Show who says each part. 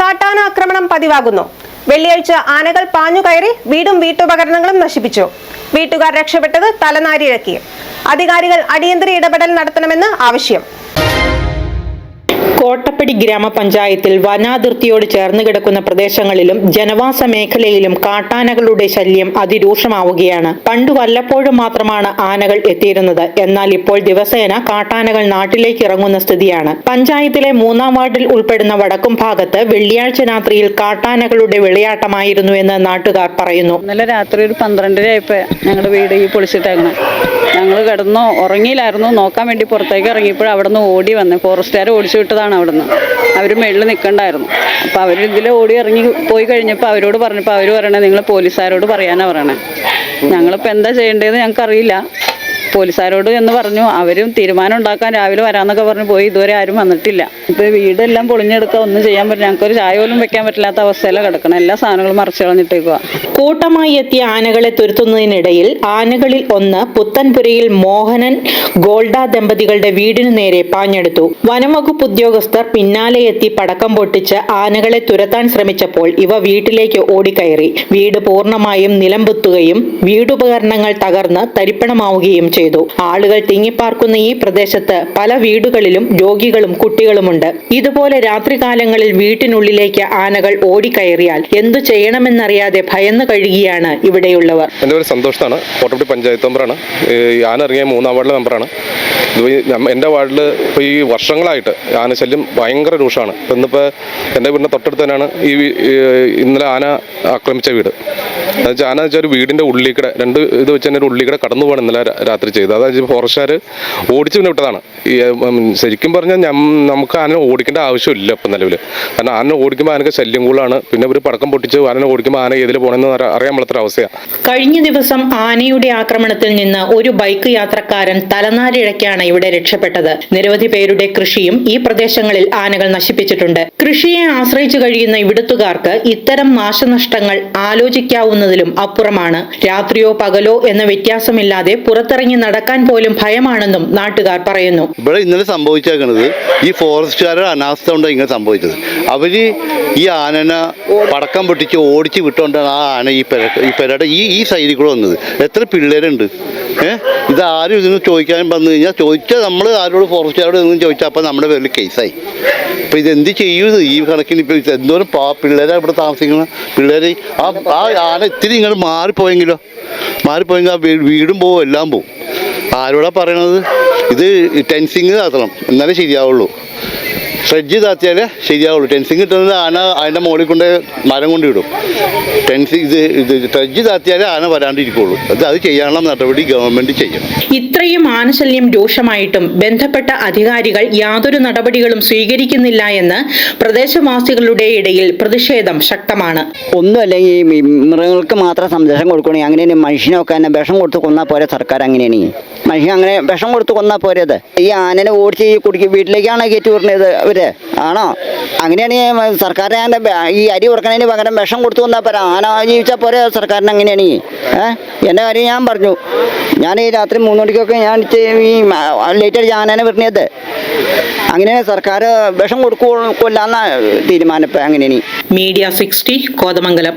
Speaker 1: കാട്ടാന ആക്രമണം പതിവാകുന്നു. വെള്ളിയാഴ്ച ആനകൾ പാഞ്ഞുകയറി വീടും വീട്ടുപകരണങ്ങളും നശിപ്പിച്ചു. വീട്ടുകാർ രക്ഷപ്പെട്ടത് തലനാരിഴക്കി. അധികാരികൾ അടിയന്തര ഇടപെടൽ നടത്തണമെന്ന് ആവശ്യം.
Speaker 2: കോട്ടപ്പടി ഗ്രാമപഞ്ചായത്തിൽ വനാതിർത്തിയോട് ചേർന്ന് കിടക്കുന്ന പ്രദേശങ്ങളിലും ജനവാസ മേഖലയിലും കാട്ടാനകളുടെ ശല്യം അതിരൂക്ഷമാവുകയാണ്. പണ്ട് വല്ലപ്പോഴും മാത്രമാണ് ആനകൾ എത്തിയിരുന്നത്. എന്നാൽ ഇപ്പോൾ ദിവസേന കാട്ടാനകൾ നാട്ടിലേക്ക് ഇറങ്ങുന്ന സ്ഥിതിയാണ്. പഞ്ചായത്തിലെ മൂന്നാം വാർഡിൽ ഉൾപ്പെടുന്ന വടക്കും ഭാഗത്ത് വെള്ളിയാഴ്ച രാത്രിയിൽ കാട്ടാനകളുടെ വിളയാട്ടമായിരുന്നു എന്ന് നാട്ടുകാർ പറയുന്നു.
Speaker 3: ഇന്നലെ രാത്രി ഒരു പന്ത്രണ്ടര ആയപ്പോൾ ഞങ്ങളുടെ വീട് ഈ പൊളിച്ചിട്ടായിരുന്നു ഞങ്ങൾ കിടന്നു ഉറങ്ങിയില്ലായിരുന്നു. നോക്കാൻ വേണ്ടി പുറത്തേക്ക് ഇറങ്ങിയപ്പോൾ അവിടെ നിന്ന് ഓടി വന്ന്. ഫോറസ്റ്റുകാർ ഓടിച്ചു വിട്ടതാണ് അവിടെ അവിടുന്ന്. അവർ മേളിൽ നിൽക്കണ്ടായിരുന്നു. അപ്പോൾ അവർ ഇതിൽ ഓടി ഇറങ്ങി പോയി കഴിഞ്ഞപ്പോൾ അവരോട് പറഞ്ഞപ്പോൾ അവർ പറയണേ നിങ്ങൾ പോലീസുകാരോട് പറയാനാണ് പറയണേ. ഞങ്ങളിപ്പോൾ എന്താ ചെയ്യേണ്ടതെന്ന് ഞങ്ങൾക്കറിയില്ല. പോലീസുകാരോട് എന്ന് പറഞ്ഞു. അവരും തീരുമാനം ഉണ്ടാക്കാൻ രാവിലെ വരാമെന്നൊക്കെ പറഞ്ഞു. പോയി ഇതുവരെ ആരും വന്നിട്ടില്ല. ഇപ്പോൾ വീടെല്ലാം പൊളിഞ്ഞെടുക്കുക ഒന്നും ചെയ്യാൻ പറ്റില്ല. ഞങ്ങൾക്കൊരു ചായ പോലും വെക്കാൻ പറ്റില്ലാത്ത അവസ്ഥയിലാണ് കിടക്കണം. എല്ലാ സാധനങ്ങളും മറിച്ച് കളഞ്ഞിട്ടേക്കുക
Speaker 2: കൂട്ടമായി എത്തിയ ആനകളെ തുരുത്തുന്നതിനിടയിൽ ആനകളിൽ ഒന്ന് പുത്തൻപുരയിൽ മോഹനൻ ഗോൾഡ ദമ്പതികളുടെ വീടിനു നേരെ പാഞ്ഞെടുത്തു. വനംവകുപ്പ് ഉദ്യോഗസ്ഥർ പിന്നാലെ എത്തി പടക്കം പൊട്ടിച്ച് ആനകളെ തുരത്താൻ ശ്രമിച്ചപ്പോൾ ഇവ വീട്ടിലേക്ക് ഓടിക്കയറി. വീട് പൂർണമായും നിലംപുത്തുകയും വീടുപകരണങ്ങൾ തകർന്ന് തരിപ്പണമാവുകയും ചെയ്തു. ആളുകൾ തിങ്ങിപ്പാർക്കുന്ന ഈ പ്രദേശത്ത് പല വീടുകളിലും രോഗികളും കുട്ടികളുമുണ്ട്. ഇതുപോലെ രാത്രികാലങ്ങളിൽ വീട്ടിനുള്ളിലേക്ക് ആനകൾ ഓടിക്കയറിയാൽ എന്തു ചെയ്യണമെന്നറിയാതെ ഭയന്നു കഴിയുകയാണ് ഇവിടെയുള്ളവർ.
Speaker 4: എന്റെ പേര് സന്തോഷാണ് പഞ്ചായത്ത് മെമ്പറാണ്. ആന ഇറങ്ങിയ മൂന്നാം വാർഡിലെ മെമ്പറാണ്. എന്റെ വാർഡിൽ ഇപ്പോൾ ഈ വർഷങ്ങളായിട്ട് ആനശല്യം ഭയങ്കര രൂക്ഷമാണ്. ഇപ്പം ഇന്നിപ്പോൾ എന്റെ വീടിന്റെ തൊട്ടടുത്ത് തന്നെയാണ് ഈ ഇന്നലെ ആന ആക്രമിച്ച വീട്. എന്നുവെച്ചാൽ ആന വെച്ചാൽ ഒരു വീടിന്റെ ഉള്ളിൽ കൂടെ രണ്ട് ഇത് വെച്ച് തന്നെ ഒരു ഉള്ളിൽ കൂടെ കടന്നു പോകണം ഇന്നലെ രാത്രി ചെയ്തത്. അതായത് ഫോറസ്റ്റുകാർ ഓടിച്ചു പിന്നെ വിട്ടതാണ്. ഈ ശരിക്കും പറഞ്ഞാൽ നമുക്ക് ആന ഓടിക്കേണ്ട ആവശ്യമില്ല ഇപ്പം നിലവിൽ കാരണം ആന ഓടിക്കുമ്പോൾ ആനക്ക് ശല്യം കൂടുതലാണ്. പിന്നെ ഒരു പടക്കം പൊട്ടിച്ച് ആന ഓടിക്കുമ്പോൾ ആന ഏതിൽ പോകണമെന്ന് അറിയാൻ അറിയാൻ പാടാത്തൊരവസ്ഥയാണ്
Speaker 2: കഴിഞ്ഞ ദിവസം ആനയുടെ ആക്രമണത്തിൽ നിന്ന് ഒരു ബൈക്ക് യാത്രക്കാരൻ തലനാരിഴയ്ക്കാണ് ഇവിടെ രക്ഷപ്പെട്ടത്. നിരവധി പേരുടെ കൃഷിയും ഈ പ്രദേശങ്ങളിൽ ആനകൾ നശിപ്പിച്ചിട്ടുണ്ട്. കൃഷിയെ ആശ്രയിച്ചു കഴിയുന്ന ഇവിടുത്തുകാർക്ക് ഇത്തരം നാശനഷ്ടങ്ങൾ ആലോചിക്കാവുന്നതിലും അപ്പുറമാണ്. രാത്രിയോ പകലോ എന്ന വ്യത്യാസമില്ലാതെ പുറത്തിറങ്ങി നടക്കാൻ പോലും ഭയമാണെന്നും നാട്ടുകാർ പറയുന്നു.
Speaker 5: ഇവിടെ ഇന്നലെ സംഭവിച്ചേക്കുന്നത് ഈ ഫോറസ്റ്റുകാരുടെ അനാസ്ഥ കൊണ്ടാണ് ഇങ്ങനെ സംഭവിച്ചത്. അവർ ഈ ആനനെ പടക്കം പൊട്ടിച്ച് ഓടിച്ച് വിട്ടുകൊണ്ടാണ് ആ ആന ഈ പെര ഈ പെരയുടെ ഈ ഈ സൈഡിൽ കൂടെ വന്നത്. എത്ര പിള്ളേരുണ്ട്? ഏഹ് ഇത് ആരും ഇതിന് ചോദിക്കാൻ വന്നു കഴിഞ്ഞാൽ ചോദിച്ചാൽ നമ്മൾ ആരോട് ഫോറസ്റ്റുകാരോട് ഒന്നും ചോദിച്ചാൽ അപ്പം നമ്മുടെ പേരിൽ കേസായി അപ്പം ഇത് എന്ത് ചെയ്യും ഈ കണക്കിന് ഇപ്പോൾ എന്തോരം പാ പിള്ളേരെ ഇവിടെ താമസിക്കുന്നത്? പിള്ളേരെ ആ ആ ആന ഇത്തിരി ഇങ്ങോട്ട് മാറിപ്പോയെങ്കിലോ? മാറിപ്പോയെങ്കിൽ ആ വീടും പോവും എല്ലാം പോവും. ആരോടാ പറയണത്? ഇത് ടെൻസിങ് നടത്തണം. എന്നാലേ ശരിയാവുള്ളൂ. ഫ്രിഡ്ജ് താത്തിയാലേ ശരിയാവുള്ളൂ. ടെൻസിങ് കിട്ടുന്നത് ആന അതിന്റെ മുകളിൽ കൊണ്ട് മരം കൊണ്ട് ഇടും. ടെൻസിങ് ഇത് ഇത് ഫ്രിഡ്ജ് താത്തിയാലേ ആന വരാണ്ടിരിക്കുള്ളൂ. അത് അത് ചെയ്യാനുള്ള നടപടി ഗവൺമെന്റ് ചെയ്യണം
Speaker 2: ഇത്രയും ആനശല്യം രൂക്ഷമായിട്ടും ബന്ധപ്പെട്ട അധികാരികൾ യാതൊരു നടപടികളും സ്വീകരിക്കുന്നില്ല എന്ന് പ്രദേശവാസികളുടെ ഇടയിൽ പ്രതിഷേധം ശക്തമാണ്.
Speaker 6: ഒന്നും അല്ലെങ്കിൽ മൃഗങ്ങൾക്ക് മാത്രം സംരക്ഷണം കൊടുക്കണേ. അങ്ങനെ മനുഷ്യനൊക്കെ തന്നെ വിഷം കൊടുത്ത് കൊന്നാൽ പോരെ സർക്കാർ അങ്ങനെയാണ്. മനുഷ്യൻ അങ്ങനെ വിഷം കൊടുത്ത് കൊന്നാൽ പോരത് ഈ ആനനെ ഓടിച്ച് കുടിക്കും വീട്ടിലേക്കാണ് കയറ്റി വിടുന്നത് അവർ ആണോ? അങ്ങനെയാണ് സർക്കാരിന് ഈ അരി കൊടുക്കണതിന് പകരം വിഷം കൊടുത്തു വന്നാൽ പോരാ? ആന ജീവിച്ചാൽ പോരെ സർക്കാരിന് അങ്ങനെയാണ്? ഏഹ് എന്റെ കാര്യം ഞാൻ പറഞ്ഞു. ഞാൻ ഈ രാത്രി മൂന്ന് മണിക്കൊക്കെ ഞാൻ ഈ ലേറ്റ് ഞാനാണ് വരണത് അങ്ങനെ സർക്കാർ വിഷം കൊടുക്കൂ കൊല്ലാന്ന തീരുമാനം അങ്ങനെയാണ്.
Speaker 2: Media sixty Kothamangalam.